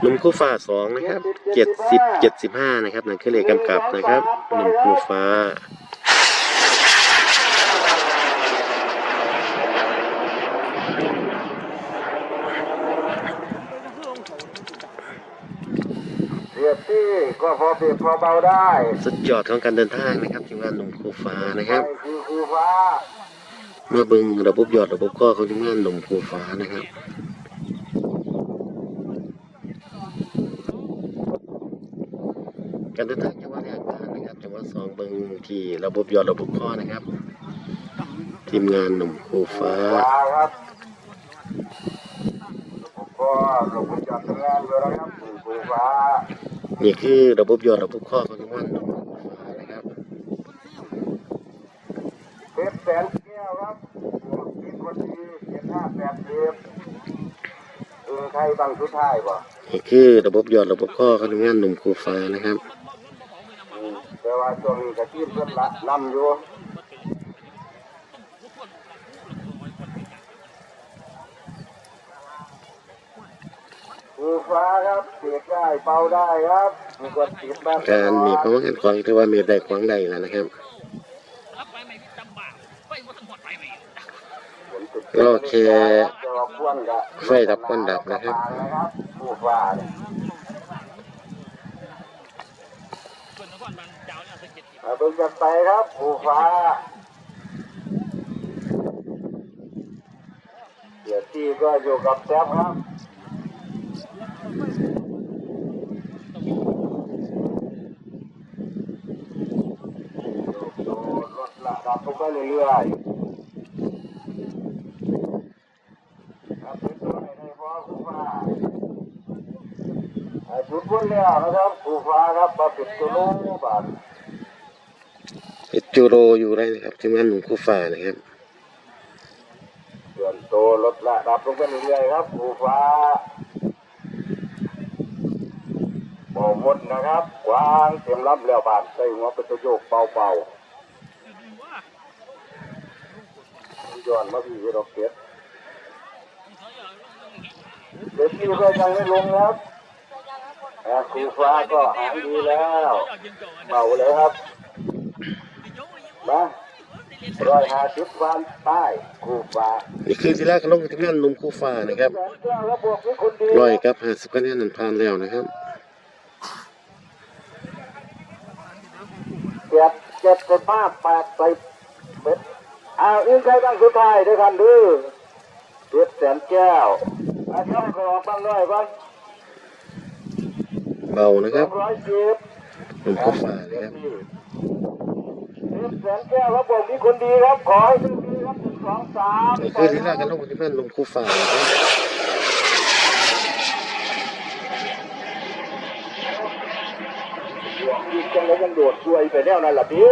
หนุ่มคู่ฟ้าสองนะครับเจ็ดสิบเจ็ดสิบห้านะครับนั่นคือเลขกำกับนะครับหนุ่มคู่ฟ้าเสียบที่ก็พอเปียกพอเบาได้สุดยอดของการเดินทางนะครับทีมงานหนุ่มคู่ฟ้านะครับไปคือครูฟ้า เมื่อเบึงระบบยอดระบบข้อของทีมงานหนุ่มคู่ฟ้านะครับ การเดินทางจังหวัดแรกบ้านนะครับจังหวัดสองเบึงที่ระบบยอดระบบข้อนะครับ ทีมงานหนุ่มคูฟ้าครับผมก็ลงไปจัดทำงานอยู่แล้วครับคือครูฟ้านี่คือระบบยอดระบบข้อของทีมงานหนุ่มคูฟ้านะครับเพชรแสนแก้วครับบวกคิดคนดีเจ็ดห้าแปดเสียบเออใครบังสุดท้ายบ่ นี่คือระบบยอดระบบข้อของทีมงานหนุ่มคู่ฟ้านะครับอืมแต่ว่าช่วงนี้กะทีมเพิ่นละนำอยู่ครูฟ้าครับเสียบได้เป่าได้ครับมีคนติดบ้างการมีเพราะว่าการขวางถือว่ามีได้ขวางได้แล้วนะครับ ก็แค่ไฟดับควันดับนะครับผู้ฟ้าเบิ่งจะไปครับผู้ฟ้าเดี๋ยวที่ก็อยู่กับแจ๊บครับรถละดับลงไปเรื่อยๆ ครับเป็นตัวไหนในพ่อครูฟ้าอ่า จุดพ้นแล้วนะครับครูฟ้าครับมาปิดตัวโน้บาทเป็นจูโรอยู่ได้นะครับทีมงานหนุ่มคู่ฟ้านะครับเปลี่ยนโตลดละดับลงไปเรื่อยๆครับครูฟ้าบ่หมดนะครับวางเต็มลำแล้วบาทใส่หัวเป็นตัวโยกเบาๆย้อนมาพี่ดอกเก็ดเด็กที่ก็ยังไม่ลงครับ อ่าครูฟ้าก็หายดีแล้วเบาเลยครับมาร้อยห้าสิบวันใต้ครูฟ้านี่คือที่แรกลงทีมงานหนุ่มคู่ฟ้านะครับแสนเก้าแล้วบวกด้วยคนดีร้อยกับห้าสิบคะแนนนั้นผ่านแล้วนะครับเจ็ดเจ็ดสิบห้าแปดสิบเบ็ดอ้าวอื่นใครบ้างสุดท้ายด้วยกันดื้อเจ็ดแสนแก้วอาช่องก็ออกบ้างด้วยบ้าง เบานะสคอรับงร้อยสิบหนุ่มคู่ฟ้านะครับเจ็ดแสนแก้วครับผมมีคนดีครับขอให้โชคดีครับหนึ่งสองสามนี่คือที่แรกกันลงทีมงานหนุ่มคู่ฟ้านะครับยิงจังแล้วยังโดดช่วยไปแนวนั่นแหละพี่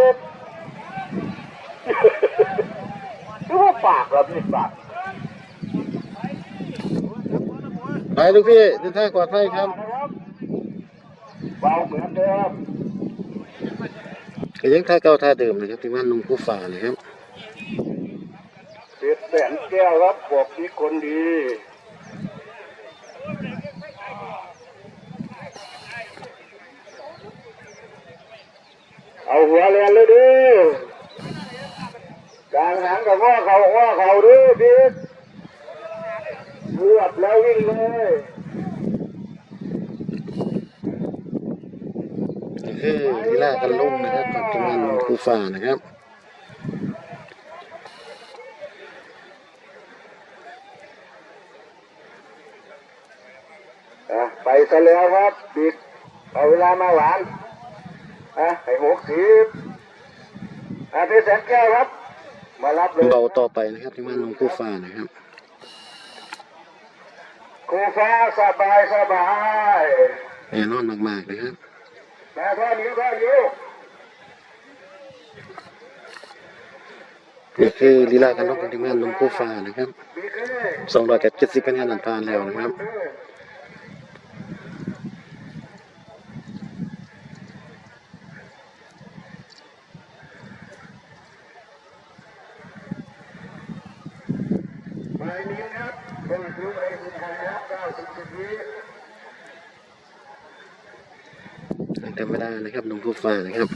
คือว่าปากเราพี่ปากไปลูกพี่เดินทางปลอดภัยครับนะครับ เบาเหมือนเดิมก็ยังท่าเก่าท่าเดิมนะครับทีมงานหนุ่มคู่ฟ้านะครับเจ็ดแสนแก้วครับบอกมีคนดีเอาหัวเรียนเลยดิกลางหางกับว่าเขาว่าเขาดิพี่รวบแล้ววิ่งเลย คือที่แรกกันลงนะครับกับทีมงานหนุ่มคู่ฟ้านะครับอะไปซะแล้วครับปิดเอาเวลามาหวานอะให้หกสิบอะพี่แสนแก้วครับ มารับเลยเบาต่อไปนะครับทีมงานหนุ่มคู่ฟ้านะครับครูฟ้าสบายสบายแน่นอนมากๆนะครับ มาท่านิ้วท่านิ้วนี่คือลีลาการลงของทีมงานหนุ่มคู่ฟ้านะครับปิดเลยสองร้อยเจ็ดสิบคะแนนนั้นผ่านแล้วนะครับหมายนี้ครับเป็นครูเอกคุณไทยครับเก้าสิบสิบวิ ธรรมดานะครับหนองผู้ฟ้านะครับ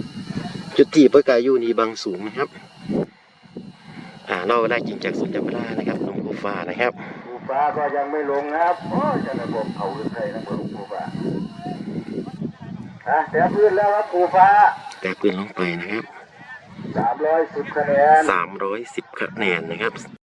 จุดที่ประกายอยู่นี่บางสูงนะครับ อ่าเราได้จริงจากสวนธรรมดานะครับหนองผู้ฟ้านะครับปูฟ้าก็ยังไม่ลงนะครับโอ้ยจะระบบเขาหรือใครนะเบอร์ปูฟ้าอะแต่พื้นแล้วครับปูฟ้าแต่ปืนลงไปนะครับสามร้อยสิบคะแนนสามร้อยสิบคะแนนนะครับ